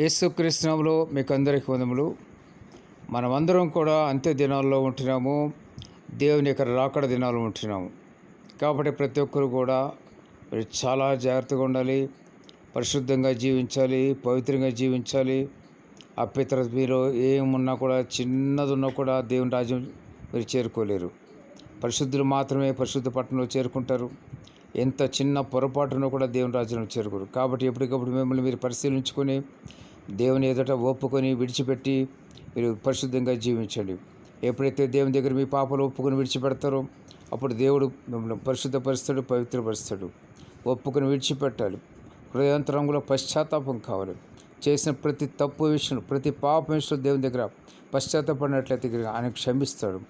యేసుకృష్ణంలో మీకు అందరికి వందములు. మనమందరం కూడా అంత్య దినాల్లో ఉంటున్నాము దేవుని యొక్క రాకడ దినాలు ఉంటున్నాము. కాబట్టి ప్రతి ఒక్కరు కూడా చాలా జాగ్రత్తగా ఉండాలి పరిశుద్ధంగా జీవించాలి పవిత్రంగా జీవించాలి. అప్పితర మీరు ఏమున్నా కూడా చిన్నది ఉన్నా కూడా దేవుని రాజ్యం మీరు చేరుకోలేరు. పరిశుద్ధులు మాత్రమే పరిశుద్ధ పట్టణంలో చేరుకుంటారు. ఎంత చిన్న పొరపాటున కూడా దేవుని రాజ్యంలో చేరుకోరు. కాబట్టి ఎప్పటికప్పుడు మిమ్మల్ని మీరు పరిశీలించుకొని దేవుని ఎదుట ఒప్పుకొని విడిచిపెట్టి మీరు పరిశుద్ధంగా జీవించండి. ఎప్పుడైతే దేవుని దగ్గర మీ పాపలు ఒప్పుకొని విడిచిపెడతారో అప్పుడు దేవుడు మిమ్మల్ని పరిశుద్ధపరుస్తాడు పవిత్రపరుస్తాడు. ఒప్పుకొని విడిచిపెట్టాలి. హృదయంతరంగులో పశ్చాత్తాపం కావాలి. చేసిన ప్రతి తప్పు విషయం ప్రతి పాప విషయంలో దేవుని దగ్గర పశ్చాత్తాపడినట్లయితే ఆయన క్షమిస్తాడు.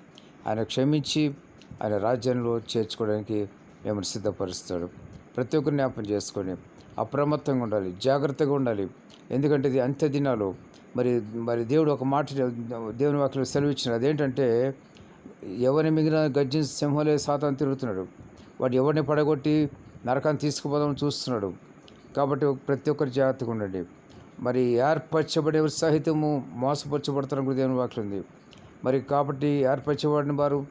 ఆయన క్షమించి ఆయన రాజ్యంలో చేర్చుకోవడానికి మిమ్మల్ని సిద్ధపరుస్తాడు. ప్రతి ఒక్కరు జ్ఞాపం చేసుకొని అప్రమత్తంగా ఉండాలి జాగ్రత్తగా ఉండాలి. ఎందుకంటే ఇది అంత్య దినాలు. మరి మరి దేవుడు ఒక మాట దేవుని వాక్యం సెలవిచ్చిన అదేంటంటే ఎవరిని మిగిలిన గర్జించిన సింహలే సాతాను తిరుగుతున్నాడు. వాడు ఎవరిని పడగొట్టి నరకాన్ని తీసుకుపోదామని చూస్తున్నాడు. కాబట్టి ప్రతి ఒక్కరు జాగ్రత్తగా ఉండండి. మరి ఏర్పరచబడే సహితము మోసపరచబడతారని కూడా దేవుని వాక్యం ఉంది. మరి కాబట్టి ఏర్పరచబడిన వారు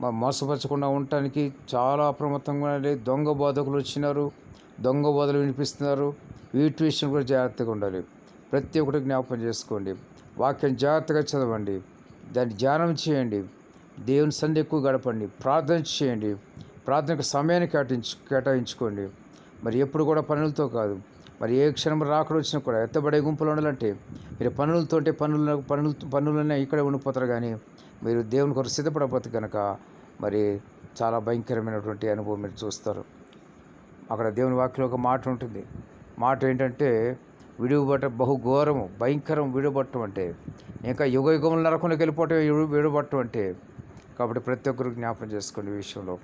మోసపరచకుండా ఉండటానికి చాలా అప్రమత్తంగా ఉండాలి దొంగ బోధకులు వచ్చినారు దొంగ బోధలు వినిపిస్తున్నారు. వీటి విషయం కూడా జాగ్రత్తగా ఉండాలి. ప్రతి ఒక్కటి జ్ఞాపకం చేసుకోండి. వాక్యం జాగ్రత్తగా చదవండి. దాన్ని ధ్యానం చేయండి. దేవుని సంధి ఎక్కువ గడపండి. ప్రార్థన చేయండి. ప్రార్థనకు సమయాన్ని కేటాయించు కేటాయించుకోండి. మరి ఎప్పుడు కూడా పనులతో కాదు. మరి ఏ క్షణం రాకడ వచ్చినా కూడా ఎత్తబడే గుంపులు ఉండాలంటే మీరు పనులతోటే పనులు పనులు పనులనే ఇక్కడే ఉండిపోతారు కానీ మీరు దేవుని కొరకు సిద్ధపడకపోతే కనుక మరి చాలా భయంకరమైనటువంటి అనుభవం మీరు చూస్తారు. అక్కడ దేవుని వాక్యలో ఒక మాట ఉంటుంది. మాట ఏంటంటే విడువబట్ట బహు ఘోరము భయంకరం విడుబట్టం అంటే ఇంకా యుగ యుగముల నరకంలోకి వెళ్ళిపోవటం విడు- విడుబట్టం అంటే కాబట్టి ప్రతి ఒక్కరు జ్ఞాపకం చేసుకోండి ఈ విషయంలో.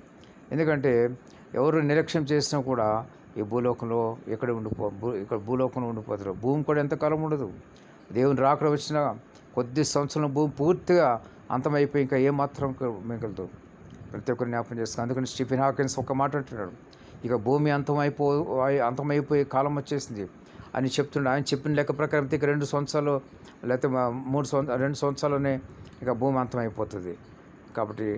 ఎందుకంటే ఎవరు నిర్లక్ష్యం చేసినా కూడా ఈ భూలోకంలో ఎక్కడ ఉండిపో భూ ఇక్కడ భూలోకంలో ఉండిపోతారు. భూమి కూడా ఎంతకాలం ఉండదు. దేవుని రాకడ వచ్చిన కొద్ది సంవత్సరం భూమి పూర్తిగా అంతమైపోయి ఇంకా ఏమాత్రం మిగలదు. ప్రతి ఒక్కరు జ్ఞాపకం చేస్తాను అందుకని స్టీఫెన్ హాకిన్స్ ఒక మాట అంటున్నాడు. ఇక భూమి అంతమైపో అంతమైపోయే కాలం వచ్చేసింది. అని చెప్తున్నాడు ఆయన చెప్పిన లెక్క ప్రకారం ఇక రెండు సంవత్సరాలు లేకపోతే మూడు సంవత్సరాలు రెండు సంవత్సరాలనే ఇక భూమి అంతమైపోతుంది. కాబట్టి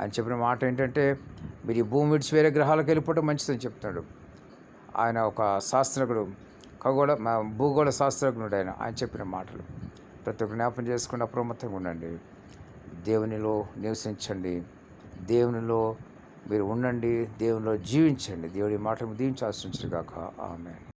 ఆయన చెప్పిన మాట ఏంటంటే మీరు ఈ భూమి విడిచి వేరే గ్రహాలకు వెళ్ళిపోవడం మంచిదని చెప్తున్నాడు ఆయన ఒక శాస్త్రజ్ఞుడు ఖగోళ భూగోళ శాస్త్రజ్ఞుడు ఆయన ఆయన చెప్పిన మాటలు. ప్రతి ఒక్క జ్ఞాపం చేసుకుని అప్రమత్తంగా ఉండండి. దేవునిలో నివసించండి. దేవునిలో మీరు ఉండండి. దేవునిలో జీవించండి. దేవుడి మాటలు దీవించాల్సి కాక ఆమె